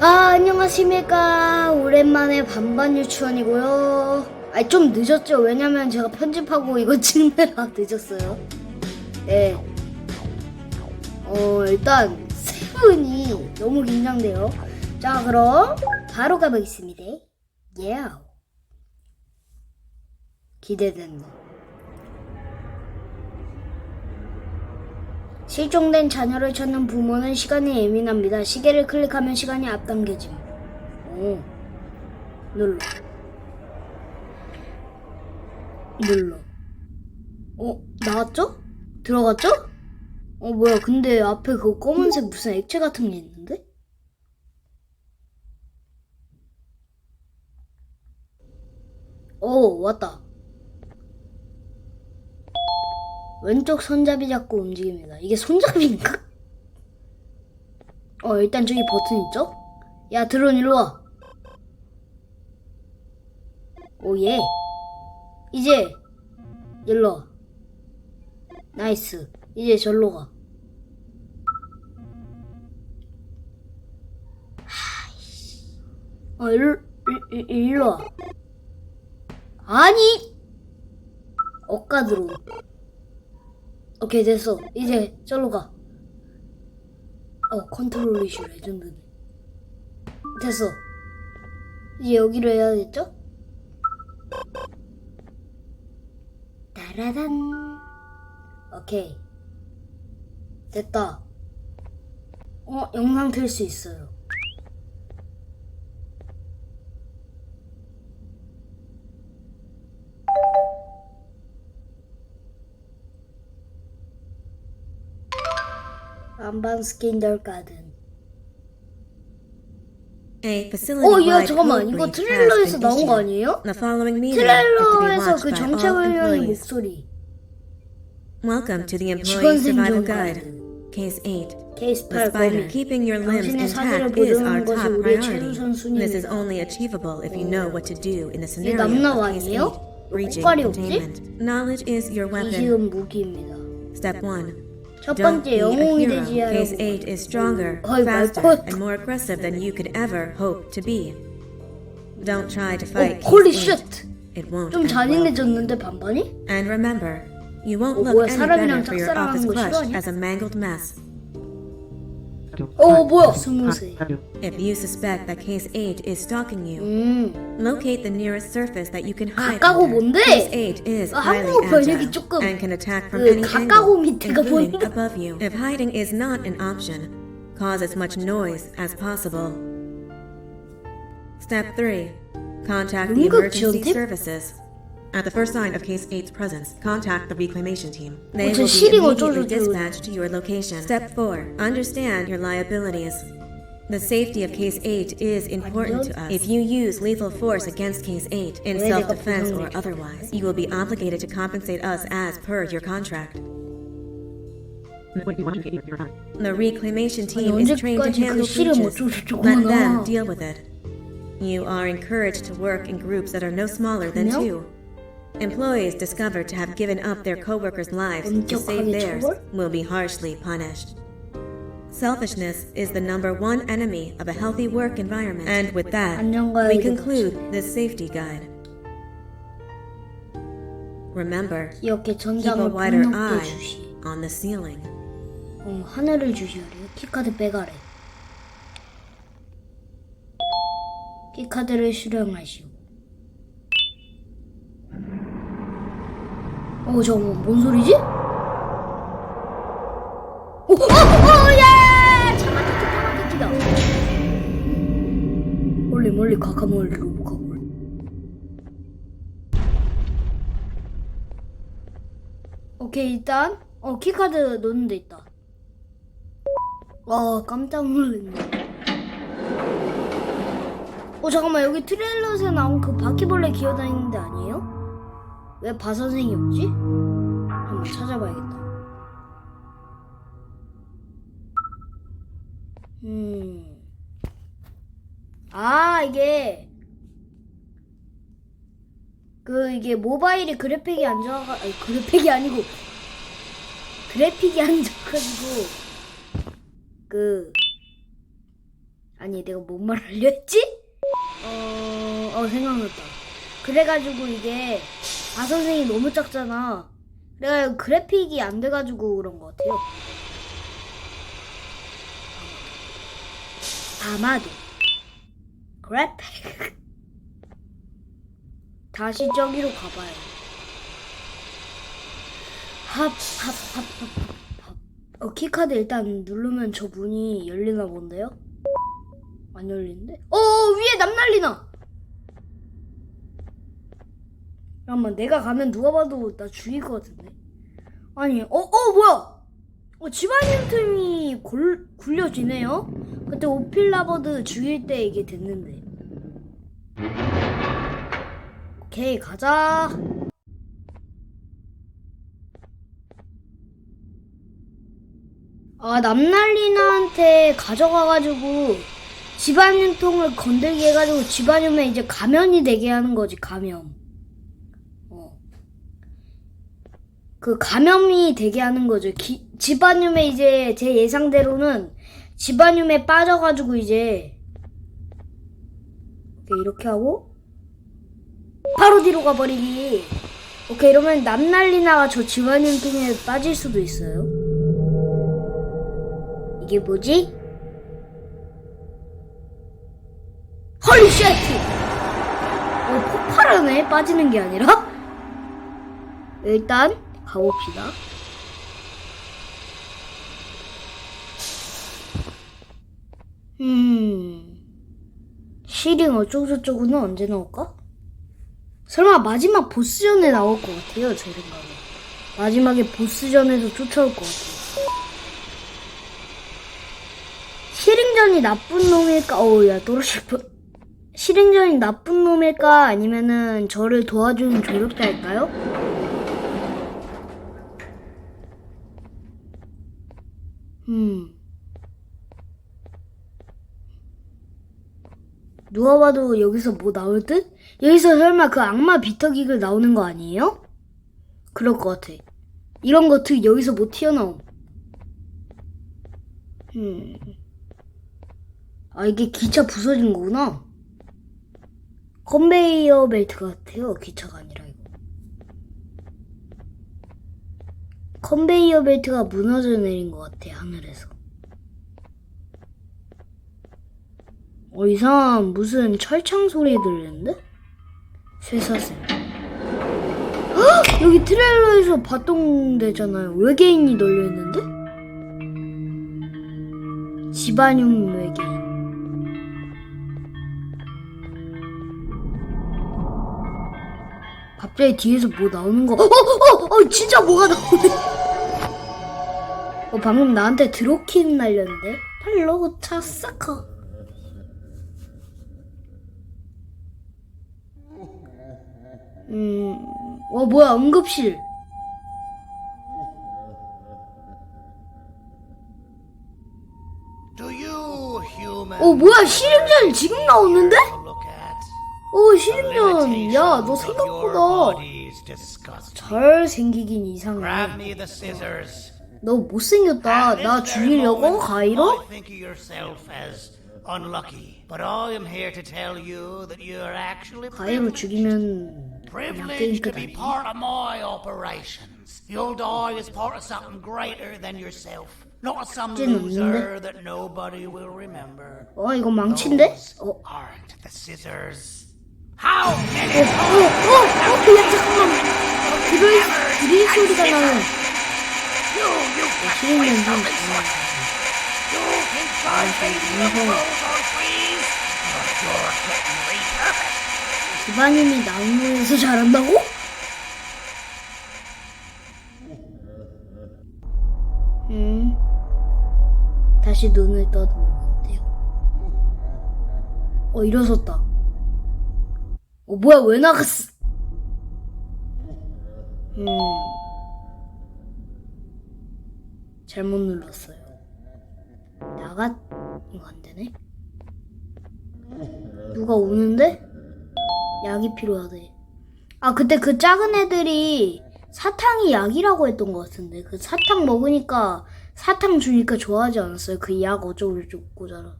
아, 안녕하십니까. 오랜만에 반반 유치원이고요. 아, 좀 늦었죠. 왜냐면 제가 편집하고 이거 찍느라 늦었어요. 네. 어, 일단 세븐이 너무 긴장돼요. 자, 그럼 바로 가보겠습니다. 예. 기대된다. 실종된 자녀를 찾는 부모는 시간이 예민합니다. 시계를 클릭하면 시간이 앞당겨짐. 오. 눌러. 눌러. 어, 나왔죠? 들어갔죠? 어, 뭐야. 근데 앞에 그 검은색 무슨 액체 같은 게 있는데? 오, 왔다. 왼쪽 손잡이 잡고 움직입니다. 이게 손잡이인가? 어, 일단 저기 버튼 있죠? 야, 드론 일로 와. 오, 예. 이제, 일로 와. 나이스. 이제 절로 가. 어, 일로, 일, 일, 일로 와. 아니! 엇가 드론. 오케이 됐어. 이제 절로 가. 어, 컨트롤 이슈 레전드네. 됐어. 이제 여기로 해야겠죠? 따라단. 오케이. 됐다. 어 영상 틀수 있어요 안반 스킨들 가든 A facility 어, 야, wide 잠깐만. code 이거 brief 트레일러에서 has been 나온 거 issued. 아니에요? The following meeting is to be 트레일러에서 watched 그 by all 정체불명의 employees. 목소리. Welcome to the 직원 Employee Survival 생존 Guide, 가이드. Case 8. 케이스 The 8 spider. 거미. Keeping your limbs 당신의 사지를 intact is our 보존하는 것이 top 우리의 priority. 최우선 This is 순위입니다. only achievable if you know what to do in the 이게 scenario 남나 of Case 아니에요? 8. Breaching 꽃갈이 없지? containment. Knowledge is your weapon. 이지은 무기입니다. Step 1. 첫 Don't 번째 be a 영웅이 hero. 되지 Case 않고 8 is stronger, 거의 faster, 말꽃. and more aggressive than you could ever hope to be. Don't try to 어, fight 홀리 Case 8. 쉣! It won't 좀 end well. 잔인해졌는데 반반이? And remember, you won't 어, look 뭐야, any 사람이랑 better for your 짝사랑하는 office 거 crush 싫어하냐? as a mangled mess. 어 뭐야 스무세. If you suspect that Case 8 is stalking you, 음. locate the nearest surface that you can hide 가까고 under. 뭔데? Case 8 is 아, highly 한국어 번역이 agile 조금 and can attack from 그 any 가까고 angle, 밑에가 including 보이는 above you. If hiding is not an option, cause as much noise as possible. Step 3. Contact the 뭔가 emergency 지원팀? services. At the first sign of Case 8's presence, contact the reclamation team. They will be immediately dispatched to your location. Step 4. Understand your liabilities. The safety of Case 8 is important to us. If you use lethal force against Case 8 in self defense or otherwise, you will be obligated to compensate us as per your contract. The reclamation team is trained to handle breaches. Let them deal with it. You are encouraged to work in groups that are no smaller than two. Employees discovered to have given up their coworkers' lives to save 엄격하게 theirs 처벌? will be harshly punished. Selfishness is the number one enemy of a healthy work environment. And with that, 안녕과 we 의리 conclude this safety guide. Remember, 이렇게 keep a 전장을 wider 폭넓게 eye 주시. on the ceiling. 어, 하늘을 주시하래요. 키카드 빼가래. 키카드를 수령하시오. 어, 잠깐만, 뭔 소리지? 어, 어, 어, 야! 차마키키, 차마키키다. 멀리, 멀리, 가까 멀리, 로보카 멀리. 오케이, 일단, 어, 키카드 넣는 데 있다. 와 깜짝 놀랐네. 어 잠깐만 여기 트레일러에서 나온 그 바퀴벌레 기어다니는 데 아니에요? 왜 바 선생이 없지? 한번 찾아봐야겠다. 음. 아 이게 그 이게 모바일이 그래픽이 안 좋아가 아니 그래픽이 아니고 그래픽이 안 좋아가지고 그 아니 내가 뭔말 하려 했지? 어, 어 생각났다. 그래가지고 이게 아 선생이 너무 작잖아. 내가 그래픽이 안 돼가지고 그런 것 같아요. 아마도 그래픽 다시 저기로 가봐요. 합합합합합 어, 키카드 일단 누르면 저 문이 열리나 본데요? 안 열리는데? 어 위에 남 날리나! 잠깐만 내가 가면 누가 봐도 나 죽일 것 같은데? 아니 어어 뭐야? 어 집안일 틈이 골, 굴려지네요? 그때 오필라버드 죽일 때 이게 됐는데. 오케이 가자. 아 남날리나한테 가져가가지고 집안용통을 건들게 해가지고 집안용에 이제 가면이 되게 하는 거지 가면 어. 그 감염이 되게 하는 거죠. 기, 집안륨에 이제 제 예상대로는 집안륨에 빠져가지고 이제 이렇게 하고 바로 뒤로 가버리기. 오케이 이러면 남날리나가 저 집안륨 통에 빠질 수도 있어요. 이게 뭐지? 헐리 쉣! 어 폭발하네 빠지는 게 아니라? 일단 가봅시다. 음, 시링 어쩌고저쩌고는 언제 나올까? 설마 마지막 보스전에 나올 것 같아요, 제 생각에. 마지막에 보스전에서 쫓아올 것 같아요. 시링전이 나쁜 놈일까? 어우, 야, 또르시프. 시링전이 나쁜 놈일까? 아니면은 저를 도와주는 조력자일까요? 음. 누가 봐도 여기서 뭐 나올 듯? 여기서 설마 그 악마 비터기글 나오는 거 아니에요? 그럴 것 같아. 이런 거특 여기서 못 튀어나옴. 음. 아, 이게 기차 부서진 거구나. 컨베이어 벨트 같아요. 기차가 아니라 이거. 컨베이어 벨트가 무너져 내린 것 같아, 하늘에서. 어, 이상한 무슨 철창 소리 들리는데? 쇠사슬. 헉! 여기 트레일러에서 봤던 데잖아요. 외계인이 널려있는데? 지바늄 외계인. 갑자기 뒤에서 뭐 나오는 거. 어, 어, 어, 어, 진짜 뭐가 나오네. 어, 방금 나한테 드로킨 날렸는데? 팔로우 차사커. 음, 어, 뭐야, 응급실. 어, 뭐야, 실행전 지금 나오는데? 어, 실행전. 야, 너 생각보다. 잘 생기긴 이상해. 너 못생겼다. 나 죽이려고? 가이로? 가이로. 죽이면 그냥 게임 Privileged to 끝 be 아니야? part of my operations. You'll die as part of something greater than yourself, not some loser that nobody will remember. 어, 이거 망친데? 어, 어, aren't the scissors. 어, many 어, 어, 야, 잠깐만. 어, 드릴, 드릴 소리가 but you're getting repurposed. 기반님이 나무에서 자란다고? 음, 다시 눈을 떠보는데요. 어, 일어섰다. 어, 뭐야, 왜 나갔어? 음, 잘못 눌렀어요. 나가, 이거 안 되네? 누가 오는데? 약이 필요하대. 아, 그때 그 작은 애들이 사탕이 약이라고 했던 것 같은데. 그 사탕 먹으니까, 사탕 주니까 좋아하지 않았어요? 그 약 어쩌고저쩌고 잖아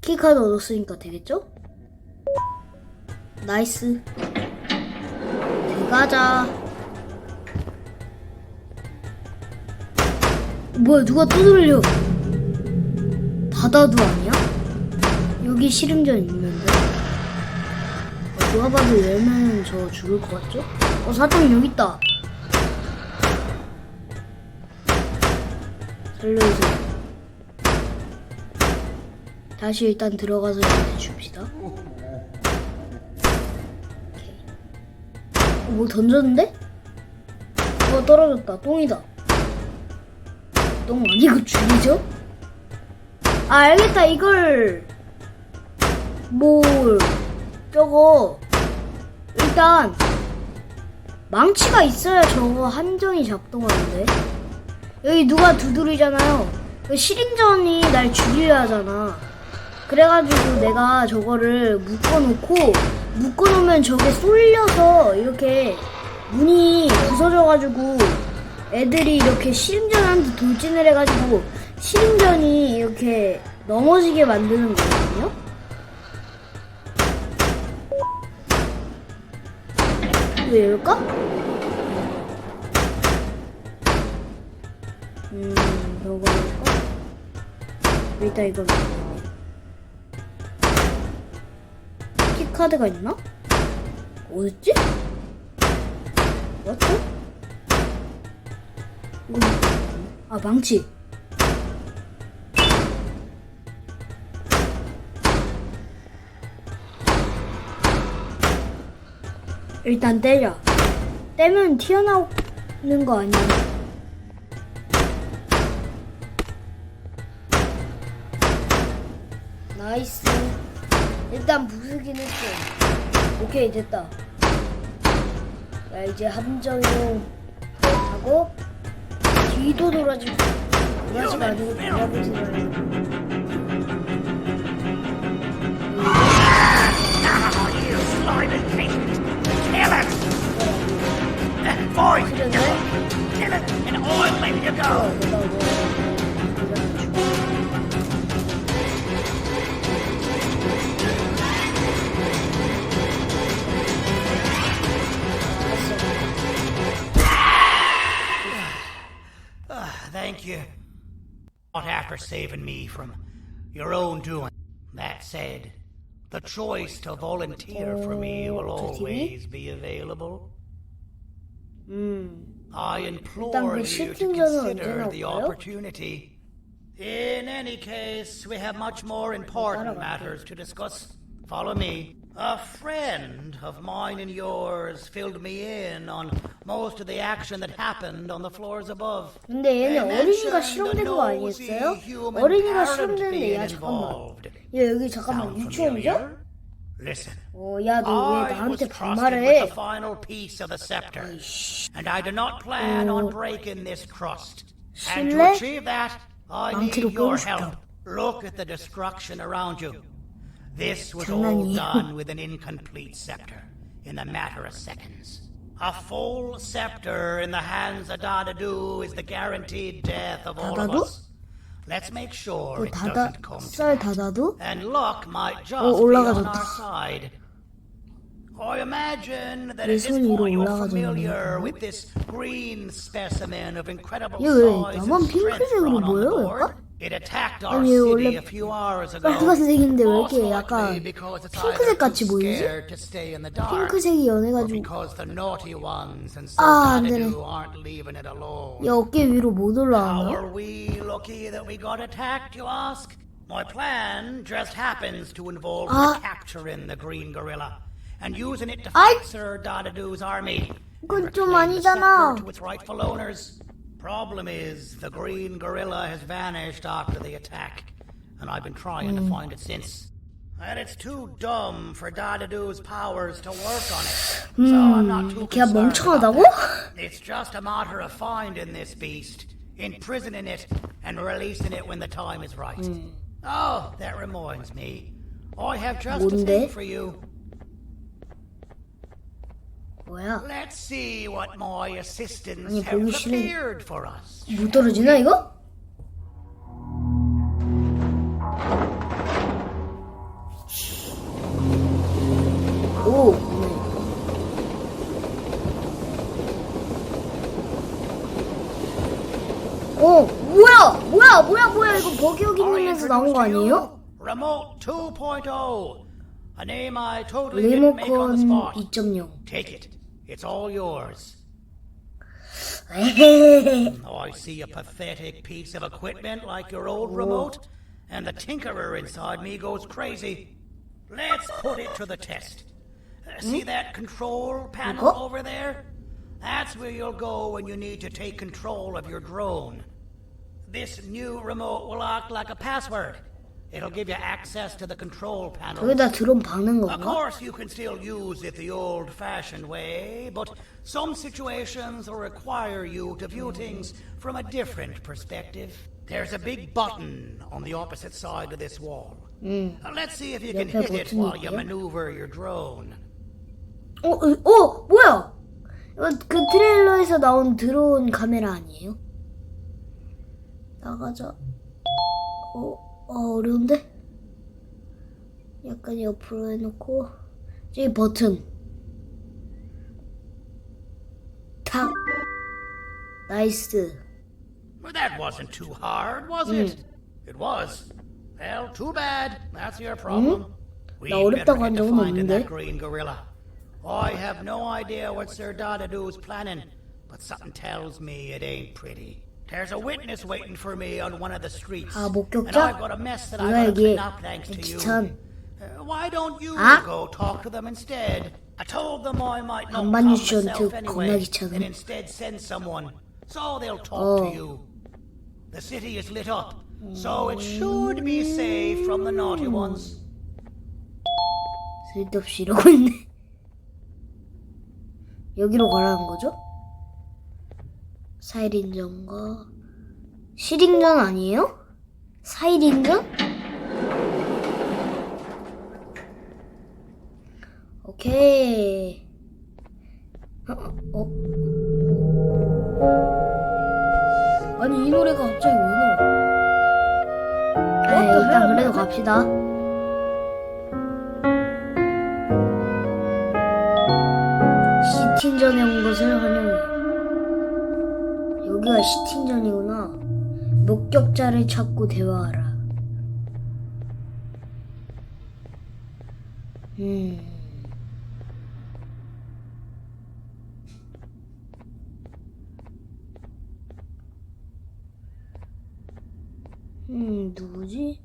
키카드 얻었으니까 되겠죠? 나이스. 들어가자. 뭐야 누가 두드려? 다다두 아니야? 여기 시름전 있는데. 어, 누가 봐도 열면 저 죽을 것 같죠? 어 사장 여기 있다. 살려주세요. 다시 일단 들어가서 줍시다. 어, 뭐 던졌는데? 어 떨어졌다. 똥이다. 똥 아니고 죽이죠? 아 알겠다. 이걸 뭘 저거 일단 망치가 있어야 저거 함정이 작동하는데 여기 누가 두드리잖아요. 그 시린전이 날 죽이려 하잖아. 그래가지고 내가 저거를 묶어놓고 묶어놓으면 저게 쏠려서 이렇게 문이 부서져가지고 애들이 이렇게 시림전한테 돌진을 해가지고 시림전이 이렇게 넘어지게 만드는 거거든요. 왜 이럴까? 음, 할까? 일단 이건 카드가 있나? 어딨지? 맞죠? 이거 아 망치 일단 때려 떼면 튀어나오는 거 아니야 나이스 일단 부수긴 했어 오케이 됐다. 야 이제 함정용 하고 뒤도 돌아지고 돌아지가 아니고 돌아보지 말고. It! Boy, kill it, and I'll let you go! thank you. Not after saving me from your own doing. That said, the choice to volunteer for me will always be available. I implore you to consider the opportunity. In any case, we have much more important matters to discuss. Follow me. A friend of mine and yours filled me in on most of the action that happened on the floors above. 근데 얘네 They 어린이가 mentioned 실험된 a 거 nosy 아니겠어요? human 어린이가 parent 실험되는데 being 야 잠깐만 involved. 얘 여기 잠깐만 Sound 유치원이죠? familiar? Listen. 어야 너 왜 I was 나한테 trusted 반말을 with 해? the final piece of the scepter, and I do not plan on 어. breaking this crust. And to 실례? achieve that, I need 망치로 your 깨고 싶다. help. Look at the destruction around you. This was all 장난이에요. done with an incomplete scepter in a matter of seconds. A full scepter in the hands of Dadadu is the guaranteed death of all of 다다두? us. Let's make sure 그 it 다다 doesn't come to 쌀 that. 다다도? And luck might just 어, be on 올라가졌다. our side. I imagine that 내 at this 손 위로 point you're 올라가졌네, familiar 그거. with this green specimen of incredible 얘왜 size 나만 and strength 핑크색으로 drawn on the 보여, board. 약간? It attacked our 아니, 얘 city 원래 a few hours ago. 빨간색인데 왜 Most 이렇게 likely 약간 because it's 핑크색 either 같이 too 보이지? scared to stay in the dark, 핑크색이 or 연해가지고 because the naughty ones and 아, 안 Sultanadu 되네. aren't leaving it alone. 얘 어깨 위로 못 How 올라가나? are we lucky that we got attacked, you ask? My plan just happens to involve Ah. capturing the green gorilla and using it to 아이. fight Sir Dadadu's army. 그건 and 좀 reclaim the 아니잖아. scepter to its rightful owners. Problem is, the green gorilla has vanished after the attack, and I've been trying mm. to find it since. And it's too dumb for Dadadu's powers to work on it, mm. so I'm not too concerned about that. It's just a matter of finding this beast, imprisoning it, and releasing it when the time is right. Mm. Oh, that reminds me. I have just a thing for you. 뭐야? Let's see what my assistants 아니, have 보기 싫은- prepared for us. 못 떨어지나 이거? 오. 네. 오 뭐야 뭐야 뭐야 뭐야 이거 버기 여기 I 있는 데서 나온 거 introduce to you 아니에요? Remote 2.0 A name I totally didn't make on the spot. 2.0. Take it. It's all yours. Oh, I see a pathetic piece of equipment like your old remote, and the tinkerer inside me goes crazy. Let's put it to the test. Uh, see that control panel over there? That's where you'll go when you need to take control of your drone. This new remote will act like a password. It'll give you access to the control panel. 저기다 드론 박는 Of 건가? course, you can still use it the old fashioned way, but some situations will require you to view things from a different perspective. There's a big button on the opposite side of this wall. Uh, Let's see if you can 옆에 hit it 버튼이 while you 있대요? maneuver your drone. 어, 어, 어 뭐야? 이거 그 트레일러에서 나온 드론 카메라 아니에요? 나가자. 어, 어 어려운데? 약간 옆으로 해놓고 저기 버튼. 탁. 나이스. Well, that wasn't too hard, was it? It was. Well, too bad. That's your problem. We 나 어렵다고 한 better get to 적은 finding that 없는데. green gorilla. I have no idea what Sir Dadadu's planning, but something tells me it ain't pretty. There's a witness waiting for me on one of the streets, 아, and 목격자? I've got a mess that 네가 I've got to 얘기해. clean up thanks to you. 지찬. Uh, why don't you 아? go talk to them instead? I told them I might not 반반 come 유치원 myself 특 anyway, 겁나 귀찮음. and instead send someone, so they'll talk 어. to you. The city is lit up, so it should be safe from the naughty ones. 쓸데없이 이러고 있네. 여기로 가라는 거죠? 사일인전과 실인전 아니에요? 사일인전? 오케이. 어, 어? 아니 이 노래가 갑자기 왜 나와? 아, 일단 그래도 갑시다. 시팅전에 온 것을 환영해. 여기가 시팅전이구나. 목격자를 찾고 대화하라. 음. 음, 누구지?